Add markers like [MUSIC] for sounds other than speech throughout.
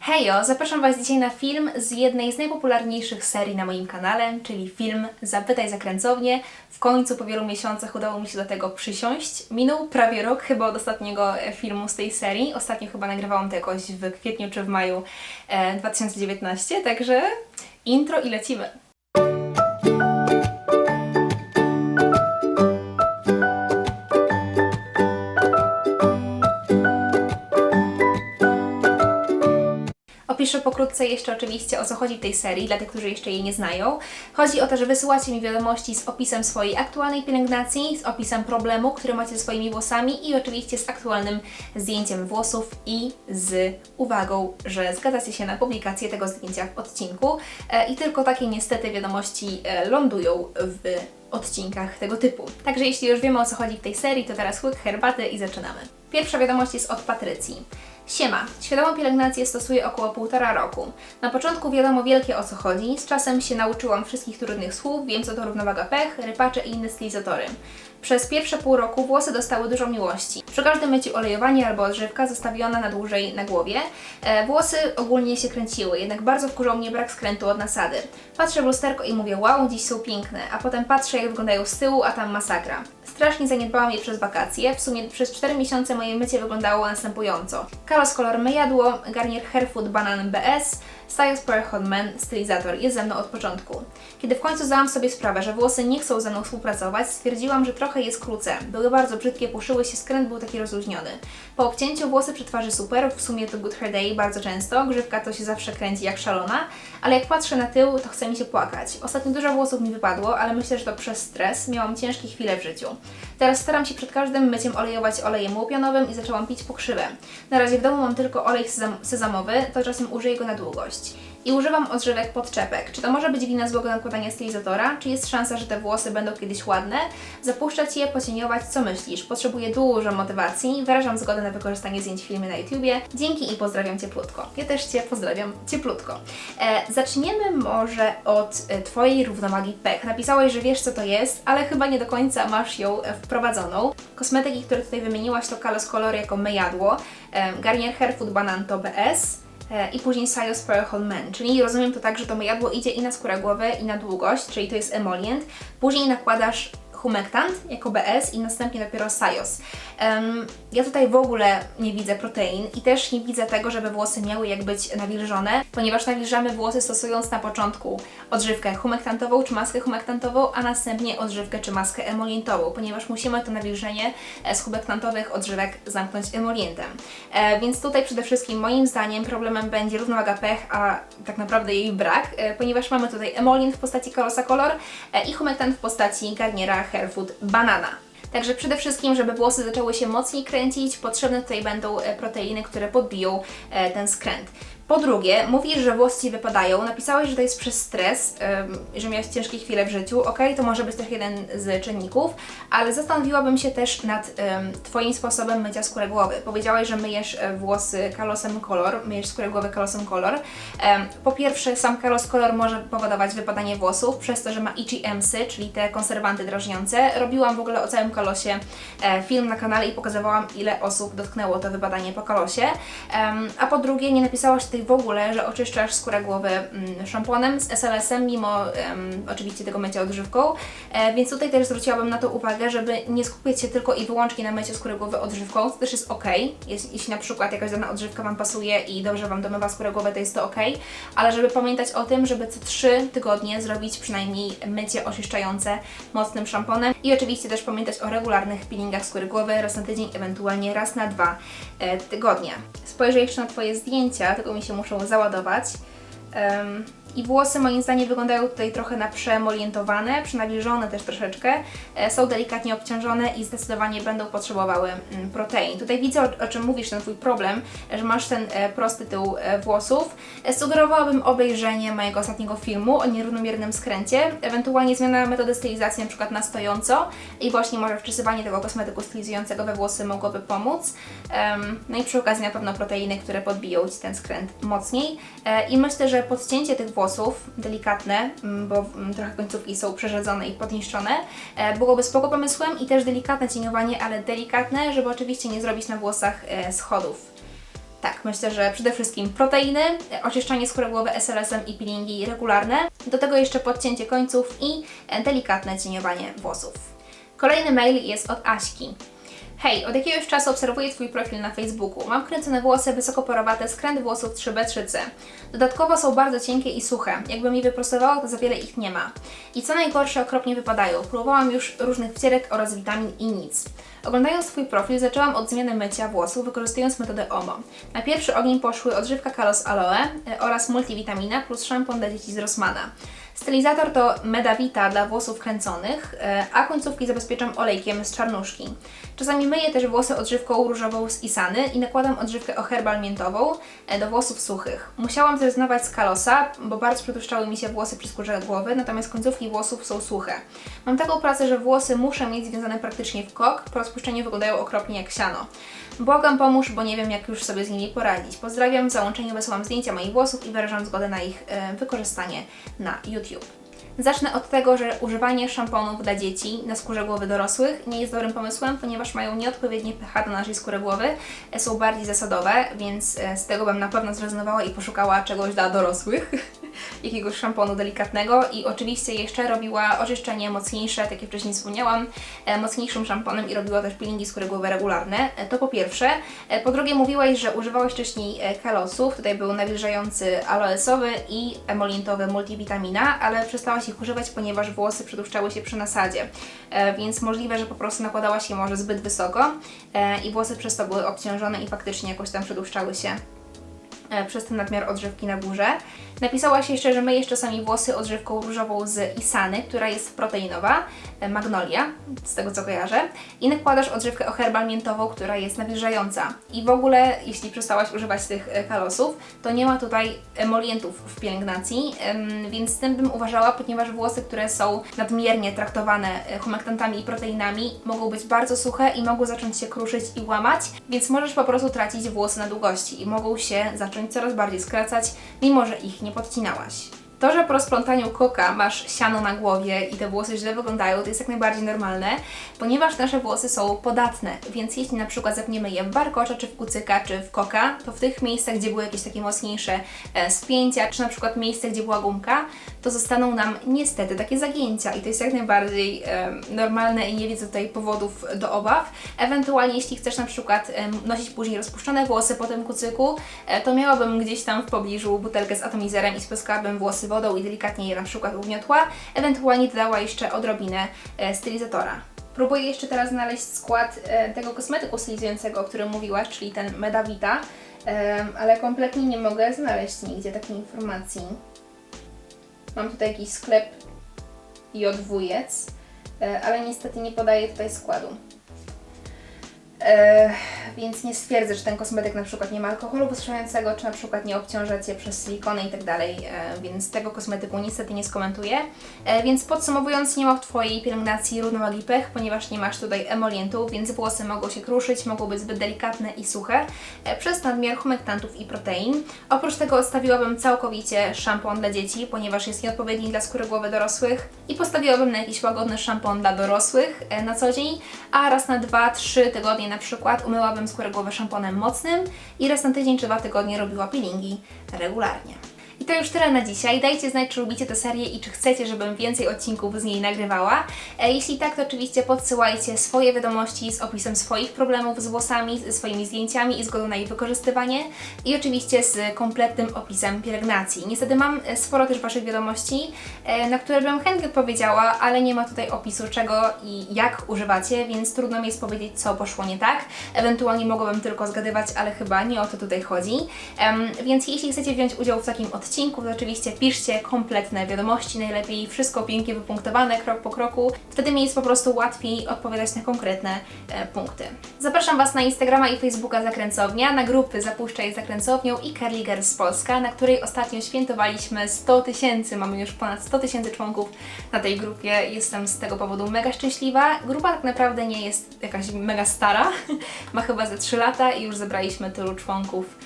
Hejo, zapraszam Was dzisiaj na film z jednej z najpopularniejszych serii na moim kanale, czyli film Zapytaj Zakręcownie. W końcu po wielu miesiącach udało mi się do tego przysiąść. Minął prawie rok chyba od ostatniego e, filmu z tej serii. Ostatnio chyba nagrywałam to jakoś w kwietniu czy w maju e, 2019, także intro i lecimy. Opiszę pokrótce jeszcze oczywiście o co chodzi w tej serii, dla tych, którzy jeszcze jej nie znają. Chodzi o to, że wysyłacie mi wiadomości z opisem swojej aktualnej pielęgnacji, z opisem problemu, który macie ze swoimi włosami i oczywiście z aktualnym zdjęciem włosów i z uwagą, że zgadzacie się na publikację tego zdjęcia w odcinku. E, I tylko takie niestety wiadomości e, lądują w odcinkach tego typu. Także jeśli już wiemy o co chodzi w tej serii, to teraz łyk herbaty i zaczynamy. Pierwsza wiadomość jest od Patrycji. Siema, świadomą pielęgnację stosuję około półtora roku. Na początku wiadomo wielkie o co chodzi, z czasem się nauczyłam wszystkich trudnych słów, wiem co to równowaga pech, rypacze i inne stylizatory. Przez pierwsze pół roku włosy dostały dużo miłości. Przy każdym myciu olejowanie albo odżywka zostawiona na dłużej na głowie. E, włosy ogólnie się kręciły, jednak bardzo wkurzał mnie brak skrętu od nasady. Patrzę w lusterko i mówię wow, dziś są piękne, a potem patrzę jak wyglądają z tyłu, a tam masakra. Strasznie zaniedbałam je przez wakacje. W sumie przez 4 miesiące moje mycie wyglądało następująco. Kalos Color Myjadło, Garnier Hairfood Banan BS, Styles Per Hot Man Stylizator jest ze mną od początku. Kiedy w końcu zdałam sobie sprawę, że włosy nie chcą ze mną współpracować, stwierdziłam, że trochę je skrócę. Były bardzo brzydkie, puszyły się, skręt był taki rozluźniony. Po obcięciu włosy przy super, w sumie to Good Hair Day bardzo często, grzywka to się zawsze kręci jak szalona, ale jak patrzę na tył, to chce mi się płakać. Ostatnio dużo włosów mi wypadło, ale myślę, że to przez stres. Miałam ciężkie chwile w życiu. Teraz staram się przed każdym myciem olejować olejem łupionowym i zaczęłam pić pokrzywę. Na razie w domu mam tylko olej sezam sezamowy, to czasem użyję go na długość. I używam odżywek podczepek. Czy to może być wina złego nakładania stylizatora? Czy jest szansa, że te włosy będą kiedyś ładne? Zapuszczać je, pocieniować, co myślisz? Potrzebuję dużo motywacji. Wyrażam zgodę na wykorzystanie zdjęć w filmie na YouTubie. Dzięki i pozdrawiam ciepłutko. Ja też Cię pozdrawiam ciepłutko. E, zaczniemy może od e, Twojej równowagi pech. Napisałeś, że wiesz co to jest, ale chyba nie do końca masz ją e, wprowadzoną. Kosmetyki, które tutaj wymieniłaś to Kalos Color jako myjadło, e, Garnier Hairfood Banan to BS, i później Sios Pearl Men, czyli rozumiem to tak, że to myjadło idzie i na skórę głowy i na długość, czyli to jest emolient. Później nakładasz humektant jako BS i następnie dopiero Sios. Um, ja tutaj w ogóle nie widzę protein i też nie widzę tego, żeby włosy miały jak być nawilżone, ponieważ nawilżamy włosy stosując na początku odżywkę humektantową czy maskę humektantową, a następnie odżywkę czy maskę emolientową, ponieważ musimy to nawilżenie e, z humektantowych odżywek zamknąć emolientem. E, więc tutaj przede wszystkim moim zdaniem problemem będzie równowaga pH, a tak naprawdę jej brak, e, ponieważ mamy tutaj emolient w postaci Colosa Color e, i humektant w postaci Garniera Hairfood Banana. Także przede wszystkim, żeby włosy zaczęły się mocniej kręcić, potrzebne tutaj będą e, proteiny, które podbiją e, ten skręt. Po drugie, mówisz, że włosy Ci wypadają, napisałeś, że to jest przez stres, ym, że miałeś ciężkie chwile w życiu, ok, to może być też jeden z czynników, ale zastanowiłabym się też nad ym, Twoim sposobem mycia skóry głowy. Powiedziałeś, że myjesz e, włosy kalosem kolor, myjesz skórę głowy kalosem kolor. Ym, po pierwsze, sam kalos kolor może powodować wypadanie włosów, przez to, że ma IgMsy, czyli te konserwanty drażniące. Robiłam w ogóle o całym kalosie e, film na kanale i pokazywałam, ile osób dotknęło to wypadanie po kalosie. Ym, a po drugie, nie napisałaś tutaj w ogóle, że oczyszczasz skórę głowy mm, szamponem z SLS-em, mimo oczywiście tego mycia odżywką, e, więc tutaj też zwróciłabym na to uwagę, żeby nie skupiać się tylko i wyłącznie na myciu skóry głowy odżywką, to też jest ok, jest, jeśli na przykład jakaś dana odżywka Wam pasuje i dobrze Wam domywa skórę głowy, to jest to ok, ale żeby pamiętać o tym, żeby co 3 tygodnie zrobić przynajmniej mycie oczyszczające mocnym szamponem i oczywiście też pamiętać o regularnych peelingach skóry głowy raz na tydzień, ewentualnie raz na dwa e, tygodnie. Spojrzę jeszcze na Twoje zdjęcia, tylko mi się muszą załadować. Um, I włosy moim zdaniem wyglądają tutaj trochę na przemolientowane, przynawilżone też troszeczkę. E, są delikatnie obciążone i zdecydowanie będą potrzebowały mm, protein. Tutaj widzę o, czym mówisz, ten Twój problem, że masz ten e, prosty tył e, włosów. Sugerowałabym obejrzenie mojego ostatniego filmu o nierównomiernym skręcie, ewentualnie zmiana metody stylizacji na przykład na stojąco i właśnie może wczysywanie tego kosmetyku stylizującego we włosy mogłoby pomóc. No i przy okazji na pewno proteiny, które podbiją Ci ten skręt mocniej. I myślę, że podcięcie tych włosów delikatne, mm, bo mm, trochę końcówki są przerzedzone i podniszczone, e, byłoby spoko pomysłem i też delikatne cieniowanie, ale delikatne, żeby oczywiście nie zrobić na włosach e, schodów. Tak, myślę, że przede wszystkim proteiny, e, oczyszczanie skóry głowy SLS-em i peelingi regularne, do tego jeszcze podcięcie końców i delikatne cieniowanie włosów. Kolejny mail jest od Aśki. Hej, od jakiegoś czasu obserwuję Twój profil na Facebooku. Mam kręcone włosy, wysokoporowate, skręt włosów 3B3C. Dodatkowo są bardzo cienkie i suche. Jakby mi wyprostowało, to za wiele ich nie ma. I co najgorsze, okropnie wypadają. Próbowałam już różnych wcierek oraz witamin i nic. Oglądając Twój profil, zaczęłam od zmiany mycia włosów, wykorzystując metodę OMO. Na pierwszy ogień poszły odżywka Kalos Aloe e, oraz multivitamina plus szampon dla dzieci z Rossmana. Stylizator to Medavita dla włosów kręconych, e, a końcówki zabezpieczam olejkiem z czarnuszki. Czasami myję też włosy odżywką różową z Isany i nakładam odżywkę o herbal miętową e, do włosów suchych. Musiałam zrezygnować z kalosa, bo bardzo przetłuszczały mi się włosy przy skórze głowy, natomiast końcówki włosów są suche. Mam taką pracę, że włosy muszę mieć związane praktycznie w kok, po rozpuszczeniu wyglądają okropnie jak siano. Błagam pomóż, bo nie wiem jak już sobie z nimi poradzić. Pozdrawiam, w załączeniu wysyłam zdjęcia moich włosów i wyrażam zgodę na ich e, wykorzystanie na YouTube. Zacznę od tego, że używanie szamponów dla dzieci na skórze głowy dorosłych nie jest dobrym pomysłem, ponieważ mają nieodpowiednie pH do naszej skóry głowy, e, są bardziej zasadowe, więc e, z tego bym na pewno zrezygnowała i poszukała czegoś dla dorosłych, [LAUGHS] jakiegoś szamponu delikatnego i oczywiście jeszcze robiła oczyszczenie mocniejsze, tak jak wcześniej wspomniałam, e, mocniejszym szamponem i robiła też peelingi skóry głowy regularne. E, To po pierwsze. E, Po drugie mówiłaś, że używałaś wcześniej kalosów, tutaj był nawilżający aloesowy i emolientowy multivitamina, ale przestałaś ich używać, ponieważ włosy przedłuszczały się przy nasadzie, więc możliwe, że po prostu nakładałaś je może zbyt wysoko i włosy przez to były obciążone i faktycznie jakoś tam przedłuszczały się przez ten nadmiar odżywki na górze. Napisałaś jeszcze, że myjesz czasami włosy odżywką różową z Isany, która jest proteinowa, e, magnolia, z tego co kojarzę, i nakładasz odżywkę o herbal miętową, która jest nawilżająca. I w ogóle, jeśli przestałaś używać tych e, kalosów, to nie ma tutaj emolientów w pielęgnacji, więc z tym bym uważała, ponieważ włosy, które są nadmiernie traktowane e, humektantami i proteinami, mogą być bardzo suche i mogą zacząć się kruszyć i łamać, więc możesz po prostu tracić włosy na długości i mogą się zacząć coraz bardziej skracać, mimo że ich nie podcinałaś. To, że po rozplątaniu koka masz siano na głowie i te włosy źle wyglądają, to jest jak najbardziej normalne, ponieważ nasze włosy są podatne, więc jeśli na przykład zepniemy je w warkocza, czy w kucyka, czy w koka, to w tych miejscach, gdzie były jakieś takie mocniejsze e, spięcia, czy na przykład miejsce, gdzie była gumka, to zostaną nam niestety takie zagięcia i to jest jak najbardziej e, normalne i nie widzę tutaj powodów do obaw. Ewentualnie jeśli chcesz na przykład em, nosić później rozpuszczone włosy po tym kucyku, e, to miałabym gdzieś tam w pobliżu butelkę z atomizerem i spryskałabym włosy wodą i delikatnie je na przykład ugniotła, ewentualnie dodała jeszcze odrobinę e, stylizatora. Próbuję jeszcze teraz znaleźć skład e, tego kosmetyku stylizującego, o którym mówiłaś, czyli ten Medavita, em, ale kompletnie nie mogę znaleźć nigdzie takiej informacji. Mam tutaj jakiś sklep Jodwujec, e, ale niestety nie podaje tutaj składu. E, więc nie stwierdzę, że ten kosmetyk na przykład nie ma alkoholu wystrzelającego, czy na przykład nie obciąża Cię przez silikony i tak dalej, e, więc tego kosmetyku niestety nie skomentuję. E, więc podsumowując, nie ma w Twojej pielęgnacji równowagi pH, ponieważ nie masz tutaj emolientów, więc włosy mogą się kruszyć, mogą być zbyt delikatne i suche przez nadmiar humektantów i protein. Oprócz tego odstawiłabym całkowicie szampon dla dzieci, ponieważ jest nieodpowiedni dla skóry głowy dorosłych i postawiłabym na jakiś łagodny szampon dla dorosłych na co dzień, a raz na 2-3 tygodnie na przykład umyłabym skórę głowy szamponem mocnym i raz na tydzień czy dwa tygodnie robiła peelingi regularnie. To już tyle na dzisiaj. Dajcie znać, czy lubicie tę serię i czy chcecie, żebym więcej odcinków z niej nagrywała. E, jeśli tak, to oczywiście podsyłajcie swoje wiadomości z opisem swoich problemów z włosami, ze swoimi zdjęciami i zgodą na ich wykorzystywanie i oczywiście z kompletnym opisem pielęgnacji. Niestety mam e, sporo też Waszych wiadomości, e, na które bym chętnie odpowiedziała, ale nie ma tutaj opisu czego i jak używacie, więc trudno mi jest powiedzieć, co poszło nie tak. Ewentualnie mogłabym tylko zgadywać, ale chyba nie o to tutaj chodzi. Więc jeśli chcecie wziąć udział w takim odcinku, to oczywiście piszcie kompletne wiadomości, najlepiej wszystko pięknie wypunktowane, krok po kroku. Wtedy mi jest po prostu łatwiej odpowiadać na konkretne e, punkty. Zapraszam Was na Instagrama i Facebooka Zakręcownia, na grupy Zapuszczaj Zakręcownią i Curly Girls Polska, na której ostatnio świętowaliśmy 100 tysięcy, mamy już ponad 100 tysięcy członków na tej grupie. Jestem z tego powodu mega szczęśliwa. Grupa tak naprawdę nie jest jakaś mega stara, [LAUGHS] ma chyba ze 3 lata i już zebraliśmy tylu członków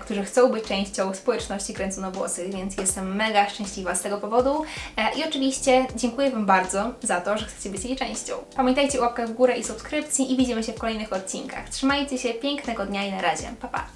którzy chcą być częścią społeczności kręconowłosych, więc jestem mega szczęśliwa z tego powodu. E, I oczywiście dziękuję Wam bardzo za to, że chcecie być jej częścią. Pamiętajcie o łapkach w górę i subskrypcji i widzimy się w kolejnych odcinkach. Trzymajcie się, pięknego dnia i na razie. Pa, pa!